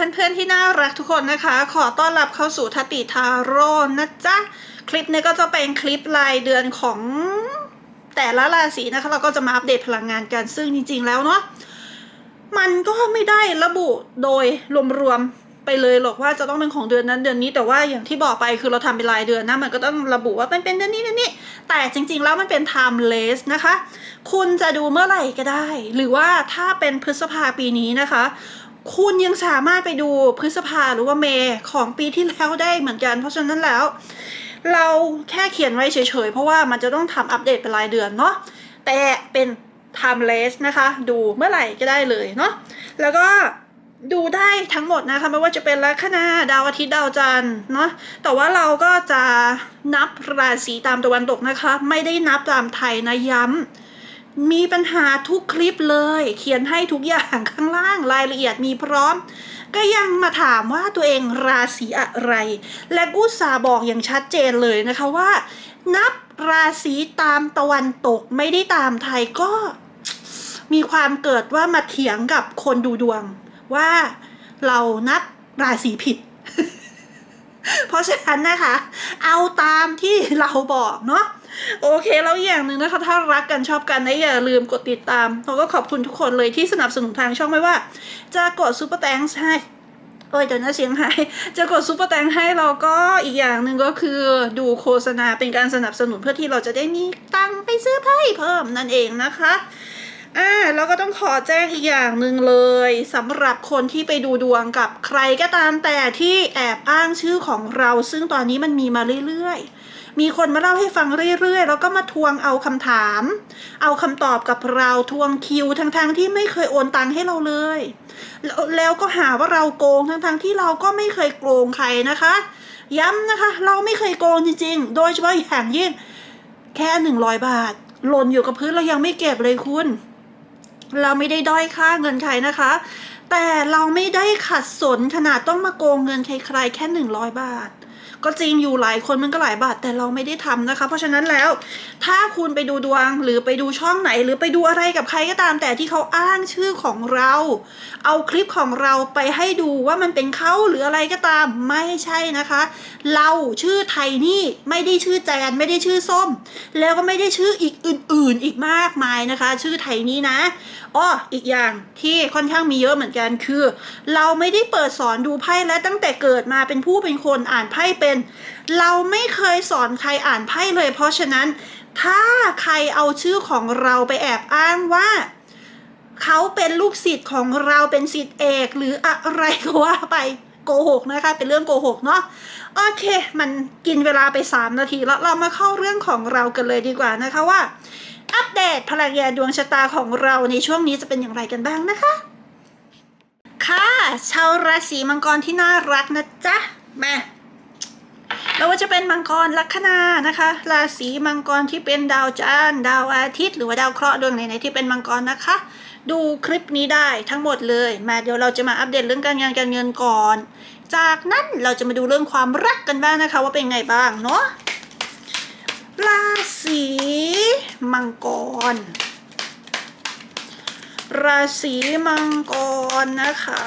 เพื่อนๆที่น่ารักทุกคนนะคะ ขอต้อนรับเข้าสู่ทัติทาโร่นะจ๊ะ คลิปนี้ก็จะเป็นคลิปรายเดือนของแต่ละราศีนะคะ เราก็จะมาอัปเดตพลังงานกันซึ่งจริง ๆ แล้วเนาะมันก็ไม่ได้ระบุโดยรวมๆไปเลยหรอกว่าจะต้องเป็นของเดือนนั้นเดือนนี้แต่ว่าอย่างที่บอกไปคือเราทำเป็นรายเดือนนะมันก็ต้องระบุว่าเป็นเป็นเดือนนี้เดือนนี้แต่จริง ๆ แล้วมันเป็น timeless นะคะ คุณจะดูเมื่อไหร่ก็ได้ หรือว่าถ้าเป็นพฤษภาปีนี้นะคะ คุณยังสามารถไปดูพฤษภาหรือว่าเมย์ของปีที่แล้วได้เหมือนกัน เพราะฉะนั้นแล้ว เราแค่เขียนไว้เฉยๆ เพราะว่ามันจะต้องทำอัปเดตเป็นรายเดือนเนาะแต่เป็น timeless นะคะ ดูเมื่อไหร่ก็ได้เลยเนาะแล้วก็ดูได้ทั้งหมดนะคะไม่ว่าจะเป็นลัคนาดาวอาทิตย์ดาวจันทร์เนาะแต่ว่าเราก็จะนับราศีตามตะวันตกนะคะ ไม่ได้นับตามไทยนะย้ำ มีปัญหาทุกคลิปเลย เขียนให้ทุกอย่างข้างล่างรายละเอียดมีพร้อม ก็ยังมาถามว่าตัวเองราศีอะไร และกุสาบอกอย่างชัดเจนเลยนะคะว่า นับราศีตามตะวันตกไม่ได้ตามไทยก็ มีความเกิดว่ามาเถียงกับคนดูดวง ว่าเรานับราศีผิด เพราะฉะนั้นนะคะ เอาตามที่เราบอกเนาะโอเคแล้วอย่างหนึ่งนะคะ ถ้ารักกันชอบกันนะอย่าลืมกดติดตามเราก็ขอบคุณทุกคนเลยที่สนับสนุนทางช่องไม่ว่า จะกดซูเปอร์แตงให้โอ้ยเดี๋ยวนะเสียงหายจะกดซูเปอร์แตงให้เราก็อีกอย่างหนึ่งก็คือดูโฆษณาเป็นการสนับสนุนเพื่อที่เราจะได้มีตังค์ไปซื้อไพ่เพิ่มนั่นเองนะคะ อ่าแล้วก็ต้องขอแจ้งอีกอย่างหนึ่งเลยสำหรับคนที่ไปดูดวงกับใครก็ตามแต่ที่แอบอ้างชื่อของเรา ซึ่งตอนนี้มันมีมาเรื่อย ๆ มีคนมาเล่าให้ฟังเรื่อย ๆ แล้วก็มาทวงเอาคำถาม เอาคำตอบกับเราทวงคิวทั้งๆที่ไม่เคยโอนตังค์ให้เราเลยแล้วแล้วก็หาว่าเราโกงทั้งๆที่เราก็ไม่เคยโกงใครนะคะ ย้ำนะคะ เราไม่เคยโกงจริงๆ โดยเฉพาะอย่างยิ่งแค่หนึ่งร้อยบาทหล่นอยู่กับพื้นเรายังไม่เก็บเลยคุณ เราไม่ได้ด้อยค่าเงินใครนะคะ แต่เราไม่ได้ขัดสนขนาดต้องมาโกงเงินใครๆแค่หนึ่งร้อยบาท ก็จริงอยู่หลายคนมันก็หลายบาทแต่เราไม่ได้ทำนะคะ เพราะฉะนั้นแล้ว ถ้าคุณไปดูดวงหรือไปดูช่องไหน หรือไปดูอะไรกับใครก็ตาม แต่ที่เขาอ้างชื่อของเรา เอาคลิปของเราไปให้ดูว่ามันเป็นเขาหรืออะไรก็ตามไม่ใช่นะคะ เราชื่อไทยนี่ไม่ได้ชื่อแจนไม่ได้ชื่อส้ม แล้วก็ไม่ได้ชื่ออีกอื่น ๆ อีกมากมายนะคะ ชื่อไทยนี้นะอ้ออีกอย่างที่ค่อนข้างมีเยอะเหมือนกันคือ เราไม่ได้เปิดสอนดูไพ่และตั้งแต่เกิดมาเป็นผู้เป็นคนอ่านไพ่เป็นเราไม่เคยสอนใครอ่านไพ่เลย เพราะฉะนั้นถ้าใครเอาชื่อของเราไปแอบอ้างว่าเขาเป็นลูกศิษย์ของเราเป็นศิษย์เอกหรืออะไรก็ว่าไปโกหกนะคะเป็นเรื่องโกหกเนาะโอเค มันกินเวลาไป 3 นาทีแล้วเรามาเข้าเรื่องของเรากันเลยดีกว่านะคะว่า อัปเดตพลังงานดวงชะตาของเราในช่วงนี้จะเป็นอย่างไรกันบ้างนะคะ ค่ะ ชาวราศีมังกรที่น่ารักนะจ๊ะมา แล้วว่าจะเป็นมังกรลัคนานะคะ ราศีมังกรที่เป็นดาวจันทร์ดาวอาทิตย์ หรือว่าดาวเคราะห์ดวงไหนๆที่เป็นมังกรนะคะ ดูคลิปนี้ได้ทั้งหมดเลย มาเดี๋ยวเราจะมาอัปเดตเรื่องการงานการเงินก่อน จากนั้นเราจะมาดูเรื่องความรักกันบ้างนะคะ ว่าเป็นไงบ้างเนาะราศีมังกร ราศีมังกรนะคะ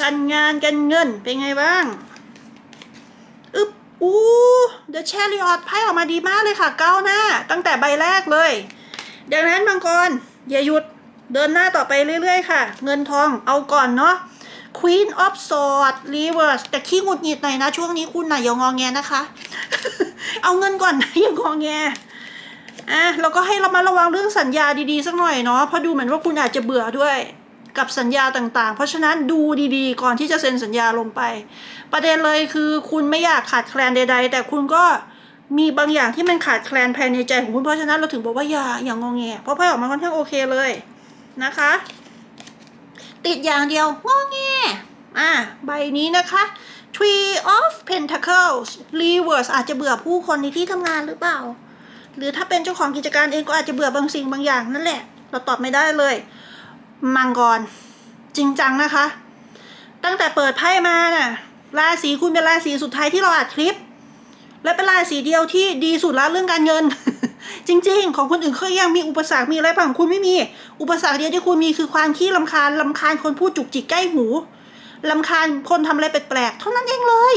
การงานการเงินเป็นไงบ้าง อึบอู้เดอะแชริออตไพ่ออกมาดีมากเลยค่ะก้าวหน้า ตั้งแต่ใบแรกเลยดังนั้นมังกรอย่าหยุดเดินหน้าต่อไปเรื่อยๆค่ะ เงินทองเอาก่อนเนาะ Queen of Swords Reverse แต่ขี้หงุดหงิดหน่อยนะ ช่วงนี้คุณน่ะอย่างงอแงนะคะ เอาเงินก่อนนะอย่างงอแงอะแล้วก็ให้เรามาระวังเรื่องสัญญาดีๆสักหน่อยเนาะเพราะดูเหมือนว่าคุณอาจจะเบื่อด้วย กับสัญญาต่างๆ เพราะฉะนั้นดูดีๆ ก่อนที่จะเซ็นสัญญาลงไป ประเด็นเลยคือคุณไม่อยากขาดแคลนใด ๆ แต่คุณก็มีบางอย่างที่มันขาดแคลนภายในใจของคุณเพราะฉะนั้นเราถึงบอกว่าอย่าอย่างงอแงเพราะไพ่ออกมาค่อนข้างโอเคเลยนะคะ ติดอย่างเดียวงอแงอะใบนี้นะคะ Tree of Pentacles Reverse อาจจะเบื่อผู้คนในที่ทำงานหรือเปล่า หรือถ้าเป็นเจ้าของกิจการเองก็อาจจะเบื่อบางสิ่งบางอย่างนั่นแหละ เราตอบไม่ได้เลย มังกร จริงจังนะคะ ตั้งแต่เปิดไพ่มาน่ะราศีคุณเป็นราศีสุดท้ายที่เราอัดคลิป และเป็นราศีเดียวที่ดีสุดแล้วเรื่องการเงิน จริง ๆ ของคนอื่นเขายังมีอุปสรรคมีอะไรบ้างคุณไม่มี อุปสรรคเดียวที่คุณมีคือความขี้ลำคาญลำคาญคนพูดจุกจิกใกล้หูลำคาญคนทำอะไรแปลกๆเท่านั้นเองเลย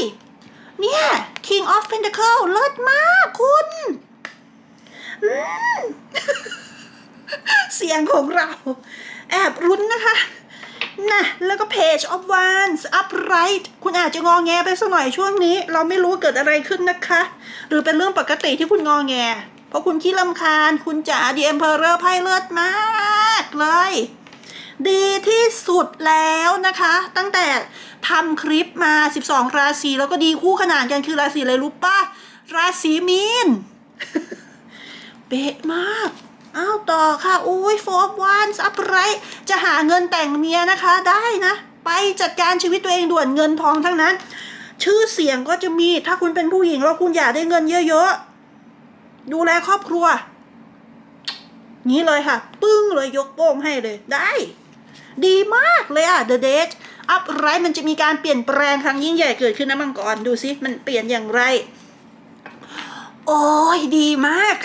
เนี่ย King of Pentacle เลิศมากคุณเสียงของเรา แอบรุ้นนะคะนะแล้วก็ Page of Wands Upright คุณอาจจะงอแงไปสักหน่อยช่วงนี้ เราไม่รู้เกิดอะไรขึ้นนะคะ หรือเป็นเรื่องปกติที่คุณงอแง เพราะคุณขี้ลำคาญ คุณจ๋า The Emperor ไพ่เลิศมากเลย ดีที่สุดแล้วนะคะ ตั้งแต่ทำคลิปมา 12 ราศีแล้วก็ดีคู่ขนานกันคือราศีอะไรรู้ปะราศีมีน เป๊ะมาก อ้าวต่อค่ะ อุ้ยโฟร์วันอัพไรจะหาเงินแต่งเมียนะคะได้นะ ไปจัดการชีวิตตัวเองด่วนเงินทองทั้งนั้น ชื่อเสียงก็จะมีถ้าคุณเป็นผู้หญิงแล้วคุณอยากได้เงินเยอะๆ ดูแลครอบครัว นี้เลยค่ะ ปึ้งเลยยกโป้งให้เลยได้ ดีมากเลยอะ The Date อัพไรมันจะมีการเปลี่ยนแปลงครั้งยิ่งใหญ่เกิดขึ้นนะมังกรดูสิมันเปลี่ยนอย่างไร โอ้ยดีมาก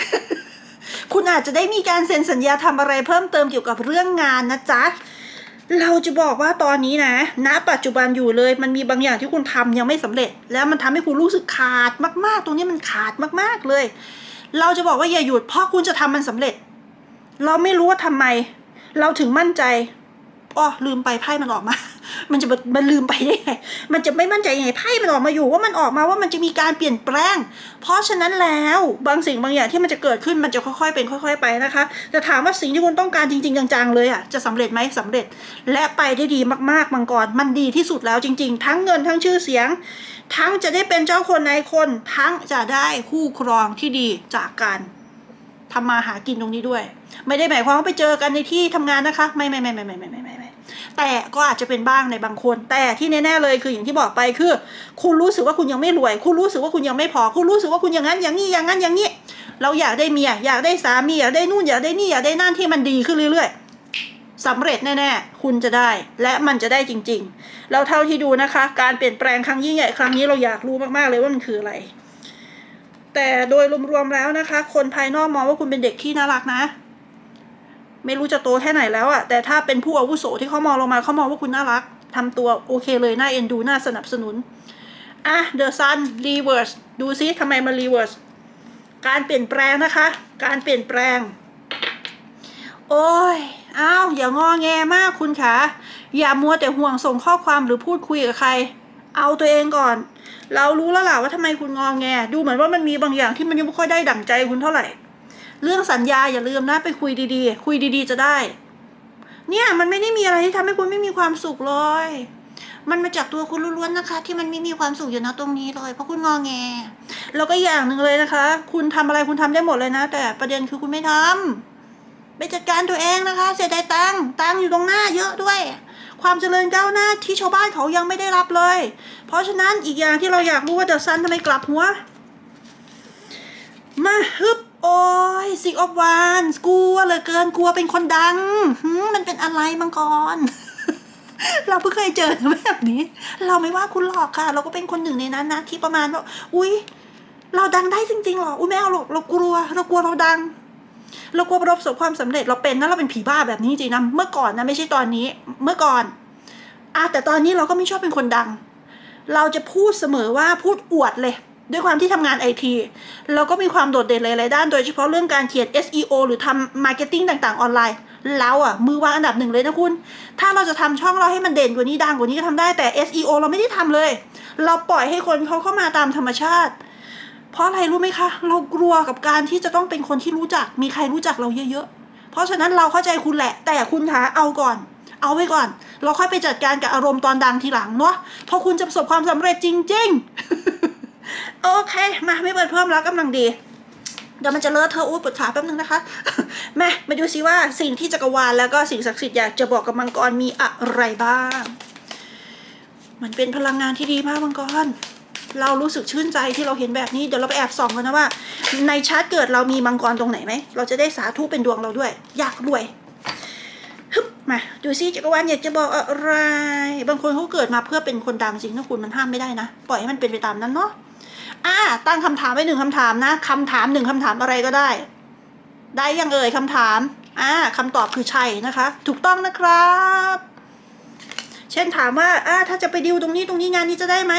คุณอาจจะได้มีการเซ็นสัญญาทำอะไรเพิ่มเติมเกี่ยวกับเรื่องงานนะจ๊ะเราจะบอกว่าตอนนี้นะ ณ ปัจจุบันอยู่เลย มันมีบางอย่างที่คุณทำยังไม่สำเร็จ แล้วมันทำให้คุณรู้สึกขาดมาก ๆ ตรงนี้มันขาดมาก ๆ เลย เราจะบอกว่าอย่าหยุด เพราะคุณจะทำมันสำเร็จ เราไม่รู้ว่าทำไม เราถึงมั่นใจอ๋อลืมไปไพ่มันออกมา มันจะมันลืมไปได้ไง มันจะไม่มั่นใจยังไงไพ่มันออกมาอยู่ว่ามันออกมาว่ามันจะมีการเปลี่ยนแปลง เพราะฉะนั้นแล้วบางสิ่งบางอย่างที่มันจะเกิดขึ้นมันจะค่อยๆเป็นค่อย ๆไปนะคะจะถามว่าสิ่งที่คุณต้องการจริงๆจังๆเลยอะจะสำเร็จไหมสำเร็จ และไปได้ดีมากๆมังกรมันดีที่สุดแล้วจริง ๆ ทั้งเงินทั้งชื่อเสียง ทั้งจะได้เป็นเจ้าคนนายคน ทั้งจะได้คู่ครองที่ดีจากการทำมาหากินตรงนี้ด้วย ไม่ได้หมายความว่าไปเจอกันในที่ทำงานนะคะ ไม่ไม่ไม่ไม่ไม่ไม่ไม่ แต่ก็อาจจะเป็นบ้างในบางคน แต่ที่แน่ๆเลยคืออย่างที่บอกไปคือ คุณรู้สึกว่าคุณยังไม่รวย คุณรู้สึกว่าคุณยังไม่พอ คุณรู้สึกว่าคุณอย่างนั้นอย่างนี้อย่างนั้นอย่างนี้ เราอยากได้เมียอยากได้สามีอยากได้นู่นอยากได้นี่อยากได้นั่นที่มันดีขึ้นเรื่อยๆสำเร็จแน่ๆคุณจะได้และมันจะได้จริงๆแล้วเท่าที่ดูนะคะ การเปลี่ยนแปลงครั้งยิ่งใหญ่ครั้งนี้เราอยากรู้มากๆเลยว่ามันคืออะไรแต่โดยรวมๆแล้วนะคะ คนภายนอกมองว่าคุณเป็นเด็กที่น่ารักนะ ไม่รู้จะโตแค่ไหนแล้วอะแต่ถ้าเป็นผู้อาวุโสที่เขามองลงมาเขามองว่าคุณน่ารักทำตัวโอเคเลยน่าเอ็นดูน่าสนับสนุนอะ The Sun Reverse ดูซิทำไมมัน Reverse การเปลี่ยนแปลงนะคะ การเปลี่ยนแปลง โอ้ยอ้าวอย่างงอแงมากคุณคะอย่ามัวแต่ห่วงส่งข้อความหรือพูดคุยกับใคร เอาตัวเองก่อน เรารู้แล้วล่ะว่าทำไมคุณงอแง ดูเหมือนว่ามันมีบางอย่างที่มันยังไม่ค่อยได้ดั่งใจคุณเท่าไหร่ เรื่องสัญญาอย่าลืมนะไปคุยดีๆ คุยดีๆ จะได้ เนี่ยมันไม่ได้มีอะไรที่ทำให้คุณไม่มีความสุขเลย มันมาจากตัวคุณล้วนๆนะคะ ที่มันไม่มีความสุขอยู่นะตรงนี้เลย เพราะคุณงอแง แล้วก็อย่างหนึ่งเลยนะคะ คุณทำอะไรคุณทำได้หมดเลยนะ แต่ประเด็นคือคุณไม่ทำไปจัดการตัวเองนะคะ เสียดายตังตังอยู่ตรงหน้าเยอะด้วย ความเจริญก้าวหน้าที่ชาวบ้านเขายังไม่ได้รับเลย เพราะฉะนั้นอีกอย่างที่เราอยากรู้ว่าเดอะซันทำไมกลับหัว มาฮึบ โอ้ยสิกอบวานกลัวเหลือเกินกลัวเป็นคนดังมันเป็นอะไรมังกร เราเพิ่งเคยเจอแบบนี้ เราไม่ว่าคุณหรอกค่ะ เราก็เป็นคนหนึ่งในนั้นนะที่ประมาณว่าอุ้ยเราดังได้จริงๆหรออุ้ยไม่เอาหรอกเรากลัว เรากลัวเราดัง เรากลัวประสบความสำเร็จเราเป็นนะเราเป็นผีบ้าแบบนี้จริงนะเมื่อก่อนนะไม่ใช่ตอนนี้ เมื่อก่อนอะแต่ตอนนี้เราก็ไม่ชอบเป็นคนดัง เราจะพูดเสมอว่าพูดอวดเลย ด้วยความที่ทำงานไอทีเราก็มีความโดดเด่นหลายๆด้าน โดยเฉพาะเรื่องการเขียน SEO หรือทำ Marketing ต่างๆ ออนไลน์เราอะ มือวางอันดับหนึ่งเลยนะคุณ ถ้าเราจะทำช่องเราให้มันเด่นกว่านี้ดังกว่านี้ก็ทำได้แต่ SEO เราไม่ได้ทำเลย เราปล่อยให้คนเขาเข้ามาตามธรรมชาติ เพราะอะไรรู้ไหมคะ เรากลัวกับการที่จะต้องเป็นคนที่รู้จัก มีใครรู้จักเราเยอะๆ เพราะฉะนั้นเราเข้าใจคุณแหละ แต่คุณคะเอาก่อนเอาไว้ก่อน เราค่อยไปจัดการกับอารมณ์ตอนดังทีหลังเนาะพราะคุณจะประสบความสำเร็จจริง ๆ โอเค มาไม่เปิดเพิ่มแล้วกำลังดี เดี๋ยวมันจะเลอะเธอะอู้ปวดขาแป๊บนึงนะคะมามาดูซิว่าสิ่งที่จักรวาลแล้วก็สิ่งศักดิ์สิทธิ์อยากจะบอกกับมังกรมีอะไรบ้าง มันเป็นพลังงานที่ดีมากมังกรเรารู้สึกชื่นใจที่เราเห็นแบบนี้เดี๋ยวเราไปแอบส่องกันนะว่า ในชาร์ตเกิดเรามีมังกรตรงไหนไหม เราจะได้สาธุเป็นดวงเราด้วย อยากรวยฮึบมาดูซิจักรวาลอยากจะบอกอะไร บางคนเขาเกิดมาเพื่อเป็นคนดังจริงนะคุณมันห้ามไม่ได้นะ ปล่อยให้มันเป็นไปตามนั้นเนาะ อ่าตั้งคำถามไว้หนึ่งคำถามนะคำถามหนึ่งคำถามอะไรก็ได้ ได้ยังเอ่ยคำถามอ่าคำตอบคือใช่นะคะ ถูกต้องนะครับ เช่นถามว่าอ่าถ้าจะไปดิวตรงนี้ตรงนี้งานนี้จะได้ไหม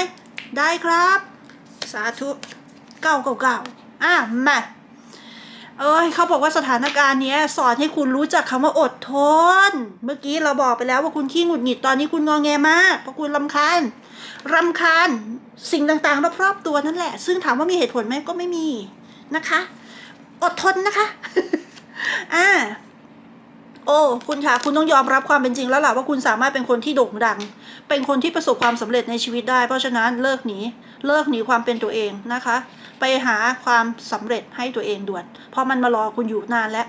ได้ครับ สาธุเก้าเก้าเก้าอะมาเอ้ยเขาบอกว่าสถานการณ์นี้สอนให้คุณรู้จักคำว่าอดทน เมื่อกี้เราบอกไปแล้วว่าคุณขี้หงุดหงิดตอนนี้คุณงองแงมากเพราะคุณรำคาญรำคาญ สิ่งต่างๆรอบๆตัวนั่นแหละ ซึ่งถามว่ามีเหตุผลไหมก็ไม่มีนะคะ อดทนนะคะ อ่า โอ้คุณคะคุณต้องยอมรับความเป็นจริงแล้วล่ะว่าคุณสามารถเป็นคนที่โด่งดัง เป็นคนที่ประสบความสำเร็จในชีวิตได้ เพราะฉะนั้นเลิกหนีเลิกหนีความเป็นตัวเองนะคะ ไปหาความสำเร็จให้ตัวเองด่วน เพราะมันมารอคุณอยู่นานแล้ว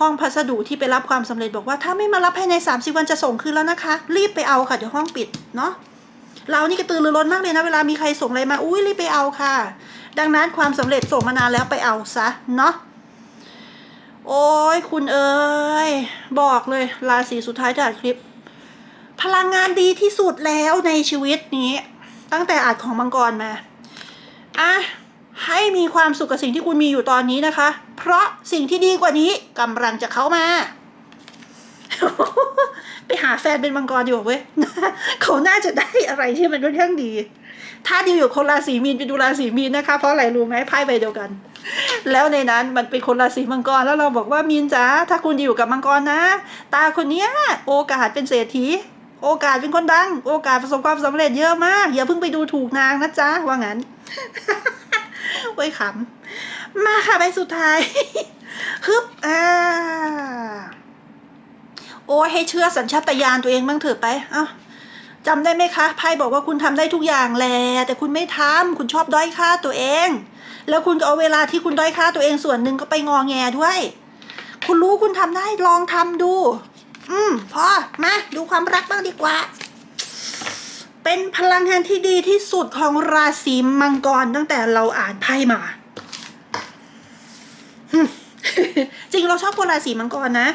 ห้องพัสดุที่ไปรับความสำเร็จบอกว่าถ้าไม่มารับภายใน 30 วันจะส่งคืนแล้วนะคะ รีบไปเอาค่ะเดี๋ยวห้องปิดเนาะ เรานี่กระตือรือร้นมากเลยนะเวลามีใครส่งอะไรมาอุ้ยรีบไปเอาค่ะ ดังนั้นความสำเร็จส่งมานานแล้วไปเอาซะเนาะโอ้ยคุณเอ๋ยบอกเลยราศีสุดท้ายจากคลิป พลังงานดีที่สุดแล้วในชีวิตนี้ ตั้งแต่อาจของมังกรมาอะให้มีความสุขกับสิ่งที่คุณมีอยู่ตอนนี้นะคะ เพราะสิ่งที่ดีกว่านี้กำลังจะเข้ามา ไปหาแฟนเป็นมังกรดีกว่เว้ยเขาน่าจะได้อะไรที่มันค่อนข้างดี ถ้าดีอยู่คนราศีมีนไปดูราศีมีนนะคะ เพราะอะไรรู้ไหมไพ่ใบเดียวกัน แล้วในนั้นมันเป็นคนราศีมังกรแล้วเราบอกว่ามีนจ๋าถ้าคุณอยู่กับมังกรนะ ตาคนเนี้ย โอกาสเป็นเศรษฐีโอกาสเป็นคนดัง โอกาสประสบความสำเร็จเยอะมาก อย่าเพิ่งไปดูถูกนางนะจ๊ะ ว่างั้นไว้ยขำ มาค่ะใบสุดท้ายฮึบอ่า โอ้ให้เชื่อสัญชาตญาณตัวเองบ้างเถอะไปเอ้าจำได้ไหมคะไพ่บอกว่าคุณทำได้ทุกอย่างแหละแต่คุณไม่ทำคุณชอบด้อยค่าตัวเอง แล้วคุณก็เอาเวลาที่คุณด้อยค่าตัวเองส่วนหนึ่งก็ไปงอแงด้วย คุณรู้คุณทำได้ลองทำดู อืมพอมาดูความรักบ้างดีกว่า เป็นพลังงานที่ดีที่สุดของราศีมังกรตั้งแต่เราอ่านไพ่มาจริงเราชอบคนราศีมังกรนะ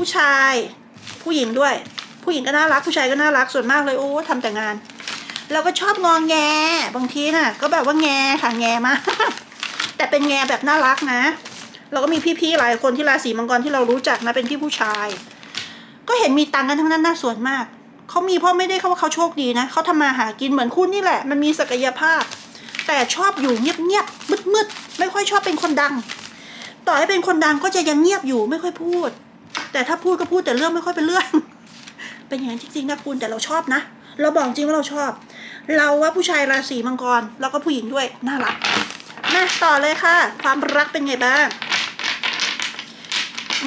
ผู้ชาย ผู้หญิงด้วย ผู้หญิงก็น่ารักผู้ชายก็น่ารักส่วนมากเลยโอ้ทำแต่งาน เราก็ชอบงองแง บางทีน่ะ ก็แบบว่าแงค่ะแงมากแต่เป็นแงแบบน่ารักนะ เราก็มีพี่ๆหลายคนที่ราศีมังกรที่เรารู้จักนะเป็นพี่ผู้ชาย ก็เห็นมีตังค์กันทั้งนั้นน่าส่วนมากเขามีเพราะไม่ได้เขาว่าเขาโชคดีนะเขาทำมาหากินเหมือนคุณนี่แหละ มันมีศักยภาพ แต่ชอบอยู่เงียบๆมืดๆไม่ค่อยชอบเป็นคนดัง ต่อให้เป็นคนดังก็จะยังเงียบอยู่ไม่ค่อยพูด แต่ถ้าพูดก็พูดแต่เรื่องไม่ค่อยเป็นเรื่อง เป็นอย่างนั้นจริงๆนะคุณแต่เราชอบนะ เราบอกจริงว่าเราชอบ เราว่าผู้ชายราศีมังกร แล้วก็ผู้หญิงด้วยน่ารักมาต่อเลยค่ะ ความรักเป็นไงบ้าง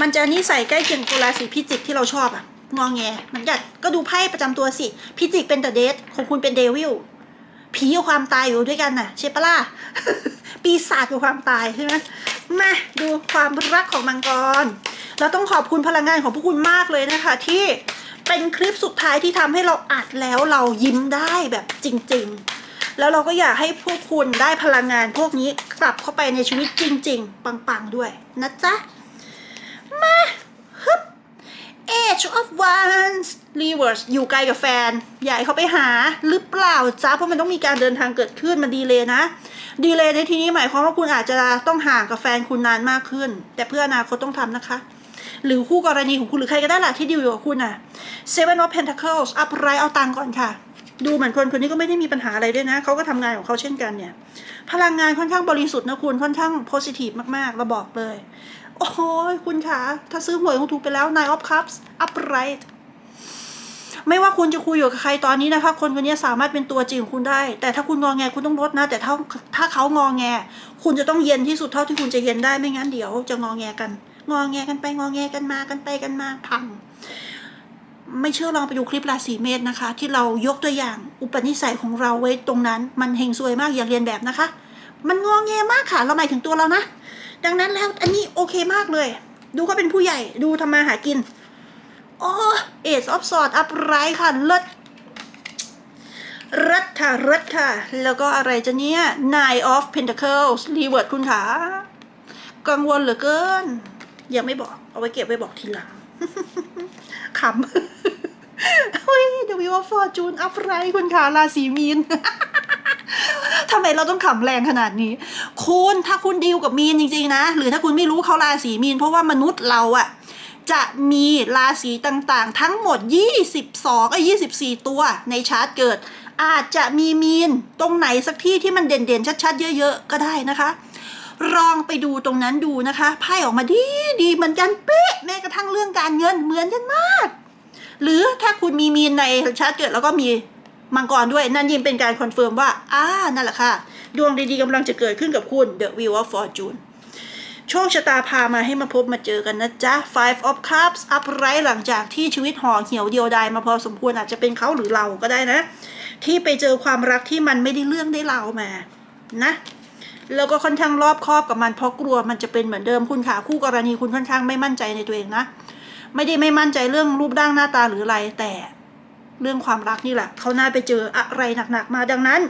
มันจะนิสัยใกล้เคียงกับราศีพิจิกที่เราชอบอะงองแงมือนกันก็ดูไพ่ประจำตัวสิ พิจิกเป็นเดอะเดทของคุณเป็นเดวิลผีกับความตายอยู่ด้วยกันน่ะใช่ปล่ะปีศาจกับความตายใช่ไหม มาดูความรักของมังกร เราต้องขอบคุณพลังงานของพวกคุณมากเลยนะคะ ที่เป็นคลิปสุดท้ายที่ทำให้เราอัดแล้วเรายิ้มได้แบบจริง ๆ แล้วเราก็อยากให้พวกคุณได้พลังงานพวกนี้กลับเข้าไปในชีวิตจริง ๆ ปังๆด้วยนะจ๊ะ มา Age of Wands Reverse อยู่ไกลกับแฟน อยากให้เขาไปหาหรือเปล่าจ๊ะเพราะมันต้องมีการเดินทางเกิดขึ้นมันดีเลยนะ ดีเลยในที่นี้หมายความว่าคุณอาจจะต้องห่างกับแฟนคุณนานมากขึ้น แต่เพื่ออนาคตต้องทำนะคะ หรือคู่กรณีของคุณหรือใครก็ได้แหละที่ดีอยู่กับคุณน่ะ Seven of Pentacles อัพไรเอาตังก่อนค่ะ ดูเหมือนคนคนนี้ก็ไม่ได้มีปัญหาอะไรด้วยนะ เขาก็ทำงานของเขาเช่นกันเนี่ย พลังงานค่อนข้างบริสุทธิ์นะคุณค่อนข้างโพสิทีฟมากๆเราบอกเลย โอ้ยคุณคะถ้าซื้อหวยคงถูกไปแล้ว Nine of Cups upright ไม่ว่าคุณจะคุยอยู่กับใครตอนนี้นะคะ คนคนนี้สามารถเป็นตัวจริงของคุณได้ แต่ถ้าคุณงองแงคุณต้องลดนะ แต่ถ้าถ้าเขางองแง คุณจะต้องเย็นที่สุดเท่าที่คุณจะเย็นได้ไม่งั้นเดี๋ยวจะงองแงกัน งองแงกันไปงองแงกันมากันไปกันมาพัง ไม่เชื่อลองไปดูคลิปราศีเมษนะคะ ที่เรายกตัวอย่างอุปนิสัยของเราไว้ตรงนั้น มันเฮงซวยมากอย่าเรียนแบบนะคะ มันงองแงมากค่ะเราหมายถึงตัวเรานะ ดังนั้นแล้วอันนี้โอเคมากเลย ดูเขาเป็นผู้ใหญ่ดูทำมาหากินโอ้เอสออฟสอดอัพไรค่ะเลิศรัดค่ะรัดค่ะ แล้วก็อะไรจะเนี่ย Nine of Pentacles รีเวิร์ดคุณขากังวลเหลือเกิน ยังไม่บอก เอาไว้เก็บไว้บอกทีหลังขำเฮ้ย The Wheel of Fortune อัพไรคุณขาราศีมีน ทำไมเราต้องขำแรงขนาดนี้ คุณถ้าคุณดีลกับมีนจริงๆนะ หรือถ้าคุณไม่รู้เขาราศีมีน เพราะว่ามนุษย์เราอะจะมีราศีต่างๆ ทั้งหมด 22ไอ้24 ตัวในชาร์ตเกิด อาจจะมีมีนตรงไหนสักที่ที่มันเด่นๆ ชัดๆ เยอะๆ ก็ได้นะคะลองไปดูตรงนั้นดูนะคะไพ่ออกมาดีดีเหมือนกันเป๊ะแม้กระทั่งเรื่องการเงินเหมือนกันมาก หรือถ้าคุณมีมีนในชาร์ตเกิดแล้วก็มี มังกรด้วยนั่นยิ่งเป็นการคอนเฟิร์มว่าอ่านั่นแหละค่ะ ดวงดีๆกำลังจะเกิดขึ้นกับคุณ The Wheel of Fortune โชคชะตาพามาให้มาพบมาเจอกันนะจ๊ะ Five of Cups อัพไรหลังจากที่ชีวิตห่อเหี่ยวเดียวดายมาพอสมควรอาจจะเป็นเขาหรือเราก็ได้นะ ที่ไปเจอความรักที่มันไม่ได้เรื่องได้ราวมานะแล้วก็ค่อนข้างรอบคอบกับมันเพราะกลัวมันจะเป็นเหมือนเดิมคุณขาคู่กรณีคุณค่อนข้างไม่มั่นใจในตัวเองนะ ไม่ได้ไม่มั่นใจเรื่องรูปร่างหน้าตาหรืออะไรแต่ เรื่องความรักนี่แหละ เขาน่าไปเจออะไรหนักๆมาดังนั้น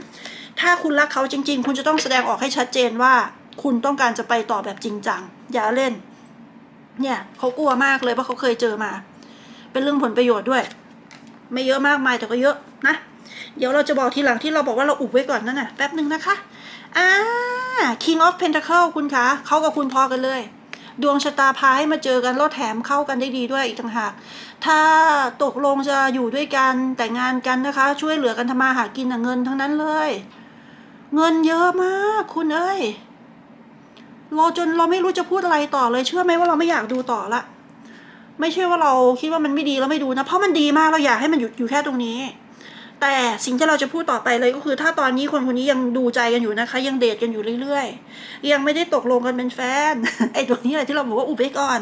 ถ้าคุณรักเขาจริง ๆ คุณจะต้องแสดงออกให้ชัดเจนว่า คุณต้องการจะไปต่อแบบจริงจังอย่าเล่น เนี่ยเขากลัวมากเลยเพราะเขาเคยเจอมา เป็นเรื่องผลประโยชน์ด้วย ไม่เยอะมากมายแต่ก็เยอะนะเดี๋ยวเราจะบอกทีหลังที่เราบอกว่าเราอุบไว้ก่อนนั่นน่ะแป๊บหนึ่งนะคะอ่า King of Pentacle คุณคะเขากับคุณพอกันเลย ดวงชะตาพาให้มาเจอกันแล้วแถมเข้ากันได้ดีด้วยอีกต่างหาก ถ้าตกลงจะอยู่ด้วยกันแต่งงานกันนะคะ ช่วยเหลือกันทำมาหากินเงินทั้งนั้นเลย เงินเยอะมาก คุณเอ้ยรอจนเราไม่รู้จะพูดอะไรต่อเลย เชื่อไหมว่าเราไม่อยากดูต่อละ ไม่ใช่ว่าเราคิดว่ามันไม่ดีแล้วไม่ดูนะ เพราะมันดีมากเราอยากให้มันหยุดอยู่แค่ตรงนี้ แต่สิ่งที่เราจะพูดต่อไปเลยก็คือ ถ้าตอนนี้คนคนนี้ยังดูใจกันอยู่นะคะ ยังเดทกันอยู่เรื่อยๆ ยังไม่ได้ตกลงกันเป็นแฟนไอ้ตัวนี้แหละที่เราบอกว่าอุบไว้ก่อน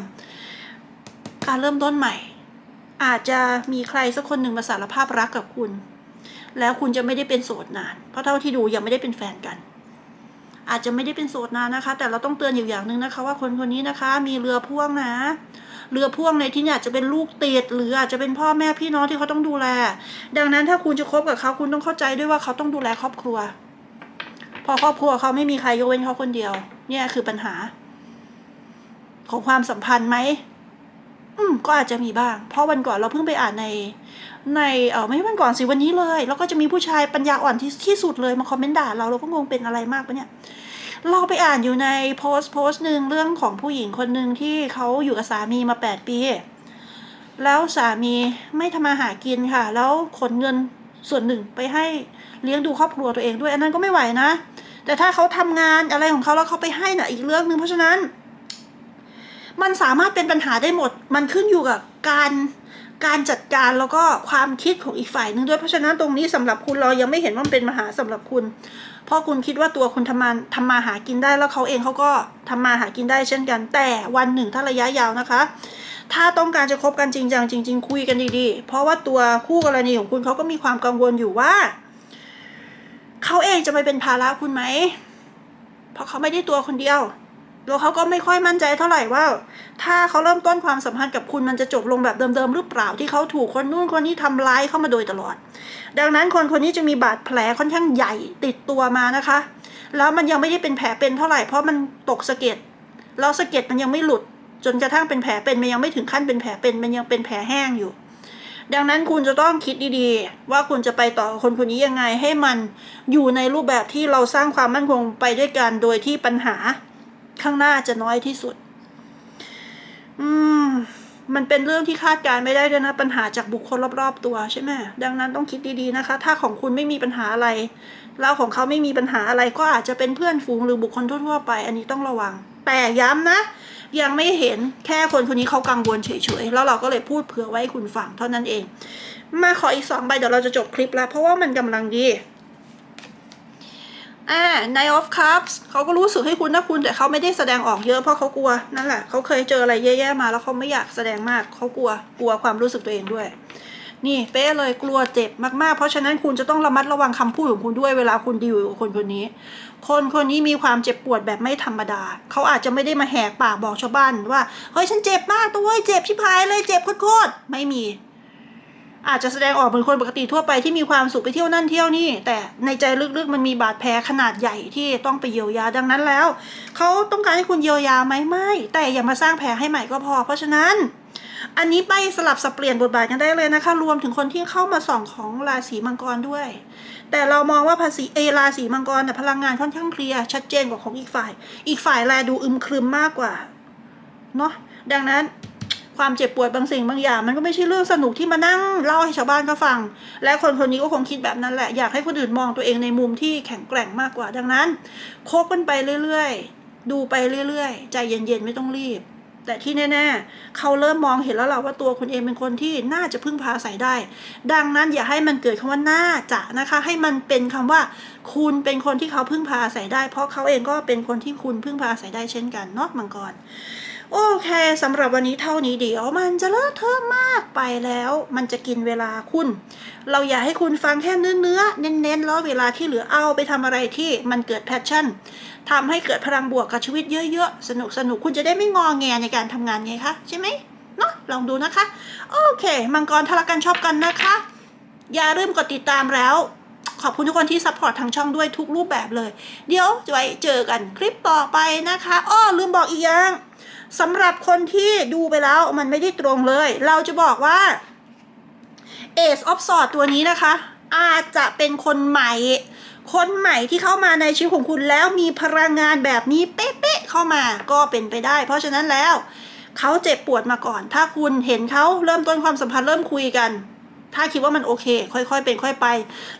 การเริ่มต้นใหม่ อาจจะมีใครสักคนหนึ่งมาสารภาพรักกับคุณ แล้วคุณจะไม่ได้เป็นโสดนาน เพราะเท่าที่ดูยังไม่ได้เป็นแฟนกัน อาจจะไม่ได้เป็นโสดนานนะคะ แต่เราต้องเตือนอยู่อย่างหนึ่งนะคะ ว่าคนคนนี้นะคะ มีเรือพ่วงนะ เรือพ่วงในที่นี่ยอาจจะเป็นลูกติดหรืออาจจะเป็นพ่อแม่พี่น้องที่เขาต้องดูแล ดังนั้นถ้าคุณจะคบกับเขาคุณต้องเข้าใจด้วยว่าเขาต้องดูแลครอบครัว พอครอบครัวเขาไม่มีใครยกเว้นเขาคนเดียว เนี่ยคือปัญหา ของความสัมพันธ์ไหมอืมก็อาจจะมีบ้าง เพราะวันก่อนเราเพิ่งไปอ่านใน ในเออไม่ใช่วันก่อนสิวันนี้เลย แล้วก็จะมีผู้ชายปัญญาอ่อนที่ที่สุดเลยมาคอมเมนต์ด่าเราเราก็งงเป็นอะไรมากปะเนี่ย เราไปอ่านอยู่ในโพสต์โพสต์หนึ่งเรื่องของผู้หญิงคนหนึ่งที่เขาอยู่กับสามีมาแปดปี แล้วสามีไม่ทำมาหากินค่ะ แล้วขนเงินส่วนหนึ่งไปให้เลี้ยงดูครอบครัวตัวเองด้วยอันนั้นก็ไม่ไหวนะ แต่ถ้าเขาทำงานอะไรของเขาแล้วเขาไปให้น่ะอีกเรื่องหนึ่งเพราะฉะนั้น มันสามารถเป็นปัญหาได้หมด มันขึ้นอยู่กับการการจัดการแล้วก็ความคิดของอีกฝ่ายหนึ่งด้วยเพราะฉะนั้นตรงนี้สำหรับคุณเรายังไม่เห็นว่ามันเป็นปัญหาสำหรับคุณ ราะคุณคิดว่าตัวคุณทำมาทำมาหากินได้แล้วเขาเองเขาก็ทำมาหากินได้เช่นกัน แต่วันหนึ่งถ้าระยะยาวนะคะ ถ้าต้องการจะคบกันจริงจังจริง ๆ คุยกันดีๆ เพราะว่าตัวคู่กรณีของคุณเขาก็มีความกังวลอยู่ว่าเขาเองจะไปเป็นภาระคุณไหมเพราะเขาไม่ได้ตัวคนเดียว แล้วเขาก็ไม่ค่อยมั่นใจเท่าไหร่ว่า ถ้าเขาเริ่มต้นความสัมพันธ์กับคุณมันจะจบลงแบบเดิมๆหรือเปล่าที่เขาถูกคนนู้นคนนี้ทำร้ายเข้ามาโดยตลอด ดังนั้นคนคนนี้จะมีบาดแผลค่อนข้างใหญ่ติดตัวมานะคะ แล้วมันยังไม่ได้เป็นแผลเป็นเท่าไหร่เพราะมันตกสะเก็ดแล้วสะเก็ดมันยังไม่หลุด จนกระทั่งเป็นแผลเป็นมันยังไม่ถึงขั้นเป็นแผลเป็นมันยังเป็นแผลแห้งอยู่ดังนั้นคุณจะต้องคิดดีๆ ว่าคุณจะไปต่อคนคนนี้ยังไงให้มันอยู่ในรูปแบบที่เราสร้างความมั่นคงไปด้วยกันโดยที่ปัญหา ข้างหน้าจะน้อยที่สุด อืม มันเป็นเรื่องที่คาดการณ์ไม่ได้ด้วยนะ ปัญหาจากบุคคลรอบๆตัวใช่ไหมดังนั้นต้องคิดดีๆนะคะ ถ้าของคุณไม่มีปัญหาอะไร แล้วของเขาไม่มีปัญหาอะไรก็อาจจะเป็นเพื่อนฝูงหรือบุคคลทั่วๆไป อันนี้ต้องระวัง แต่ย้ำนะ ยังไม่เห็นแค่คนคนนี้เขากังวลเฉยๆ แล้วเราก็เลยพูดเผื่อไว้ให้คุณฟังเท่านั้นเอง มาขออีกสองใบเดี๋ยวเราจะจบคลิปแล้วเพราะว่ามันกำลังดี อ่า Nine of Cups เขาก็รู้สึกให้คุณนะคุณ แต่เขาไม่ได้แสดงออกเยอะเพราะเขากลัว นั่นแหละเขาเคยเจออะไรแย่ๆมาแล้วเขาไม่อยากแสดงมากเขากลัวกลัวความรู้สึกตัวเองด้วย นี่เป๊ะเลยกลัวเจ็บมากๆ เพราะฉะนั้นคุณจะต้องระมัดระวังคำพูดของคุณด้วยเวลาคุณดีลกับคนคนนี้ คนคนนี้มีความเจ็บปวดแบบไม่ธรรมดา เขาอาจจะไม่ได้มาแหกปากบอกชาวบ้านว่าเฮ้ยฉันเจ็บมากตัวเว้ยเจ็บชิบหายเลยเจ็บโคตรๆไม่มี อาจจะแสดงออกเป็นคนปกติทั่วไปที่มีความสุขไปเที่ยวนั่นเที่ยวนี่ แต่ในใจลึกๆมันมีบาดแผลขนาดใหญ่ที่ต้องไปเยียวยาดังนั้นแล้วเขาต้องการให้คุณเยียวยาไหมไม่ แต่อย่ามาสร้างแผลให้ใหม่ก็พอ เพราะฉะนั้น อันนี้ไปสลับสับเปลี่ยนบทบาทกันได้เลยนะคะ รวมถึงคนที่เข้ามาส่องของราศีมังกรด้วย แต่เรามองว่าภาษีเอราศีมังกรแต่ยพลังงานค่อนข้างเคลียร์ชัดเจนกว่าของอีกฝ่าย อีกฝ่ายแลดูอึมครึมมากกว่าเนาะดังนั้น ความเจ็บปวดบางสิ่งบางอย่าง มันก็ไม่ใช่เรื่องสนุกที่มานั่งเล่าให้ชาวบ้านเขาฟัง และคนคนนี้ก็คงคิดแบบนั้นแหละ อยากให้คนอื่นมองตัวเองในมุมที่แข็งแกร่งมากกว่า ดังนั้นคบกันไปเรื่อยๆ ดูไปเรื่อยๆ ใจเย็นๆ ไม่ต้องรีบ แต่ที่แน่ๆ เขาเริ่มมองเห็นแล้วเราว่าตัวคุณเองเป็นคนที่น่าจะพึ่งพาอาศัยได้ ดังนั้นอย่าให้มันเกิดคำว่าน่าจะนะคะ ให้มันเป็นคำว่า คุณเป็นคนที่เขาพึ่งพาอาศัยได้ เพราะเขาเองก็เป็นคนที่คุณพึ่งพาอาศัยได้เช่นกันนาะมังกร โอเคสำหรับวันนี้เท่านี้เดี๋ยวมันจะเลอะเทอะมากไปแล้ว มันจะกินเวลาคุณ เราอยากให้คุณฟังแค่เนื้อเนื้อเน้นๆแล้วเวลาที่เหลือเอาไปทำอะไรที่มันเกิดแพชชั่นทำให้เกิดพลังบวกกับชีวิตเยอะๆ สนุกสนุกคุณจะได้ไม่งอแงในการทำงานไงคะใช่ไหมเนาะลองดูนะคะ โอเค มังกรทะเลาะกันชอบกันนะคะ อย่าลืมกดติดตามแล้ว ขอบคุณทุกคนที่ซัพพอร์ตทางช่องด้วยทุกรูปแบบเลย เดี๋ยวจะไว้เจอกันคลิปต่อไปนะคะอ้อลืมบอกอีกอย่างสำหรับคนที่ดูไปแล้วมันไม่ได้ตรงเลย เราจะบอกว่า Ace of s w o r d ตัวนี้นะคะ อาจจะเป็นคนใหม่ คนใหม่ที่เข้ามาในชีวิตของคุณแล้วมีพลังงานแบบนี้เป๊ะๆเข้ามาก็เป็นไปได้ เพราะฉะนั้นแล้วเขาเจ็บปวดมาก่อน ถ้าคุณเห็นเขาเริ่มต้นความสัมพันธ์เริ่มคุยกัน ถ้าคิดว่ามันโอเค ค่อยๆ เป็นค่อยไป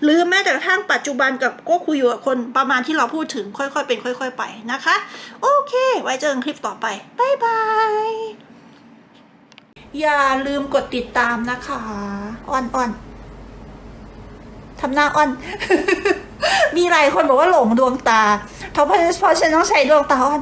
หรือแม้แต่กระทั่งปัจจุบันกับก็คุยอยู่กับคนประมาณที่เราพูดถึงค่อยๆ เป็นค่อย ๆ ไปนะคะ โอเค ไว้เจอกันคลิปต่อไปบ๊ายบายอย่าลืมกดติดตามนะคะอ่อนอ่อนทำหน้าอ่อน มีหลายคนบอกว่าหลงดวงตาเพราะเพราะฉันต้องใช้ดวงตาอ่อน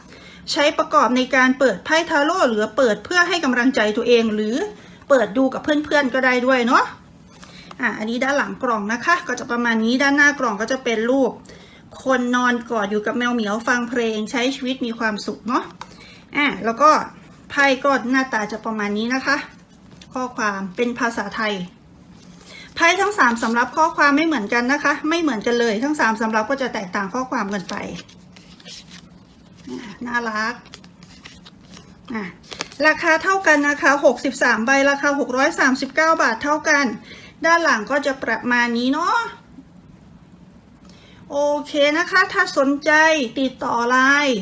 ใช้ประกอบในการเปิดไพ่ทาโร่หรือเปิดเพื่อให้กำลังใจตัวเอง หรือเปิดดูกับเพื่อนๆก็ได้ด้วยเนาะอะอันนี้ด้านหลังกล่องนะคะ ก็จะประมาณนี้ด้านหน้ากล่องก็จะเป็นรูป คนนอนกอดอยู่กับแมวเหมียวฟังเพลงใช้ชีวิตมีความสุขเนาะอะแล้วก็ไพ่ก็หน้าตาจะประมาณนี้นะคะ ข้อความเป็นภาษาไทยไพ่ทั้งสามสำรับข้อความไม่เหมือนกันนะคะ ไม่เหมือนกันเลยทั้งสามสำรับก็จะแตกต่างข้อความกันไป น่ารักอะราคาเท่ากันนะคะ 63 ใบราคา 639 บาทเท่ากัน ด้านหลังก็จะประมาณนี้เนาะโอเคนะคะ ถ้าสนใจติดต่อไลน์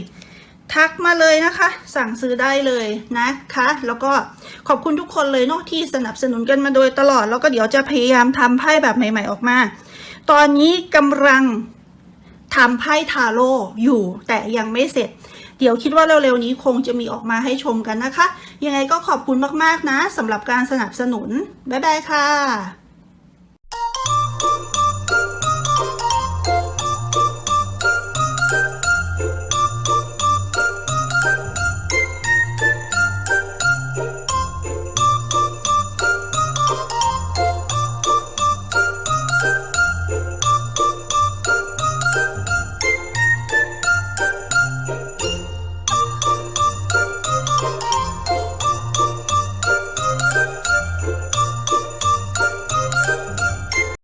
ทักมาเลยนะคะ สั่งซื้อได้เลยนะคะ แล้วก็ขอบคุณทุกคนเลยเนาะที่สนับสนุนกันมาโดยตลอด แล้วก็เดี๋ยวจะพยายามทำไพ่แบบใหม่ ๆออกมา ตอนนี้กำลัง ทำไพ่ทาโร่อยู่แต่ยังไม่เสร็จ เดี๋ยวคิดว่าเร็วๆนี้คงจะมีออกมาให้ชมกันนะคะ ยังไงก็ขอบคุณมากๆนะสำหรับการสนับสนุน บ๊ายบายค่ะ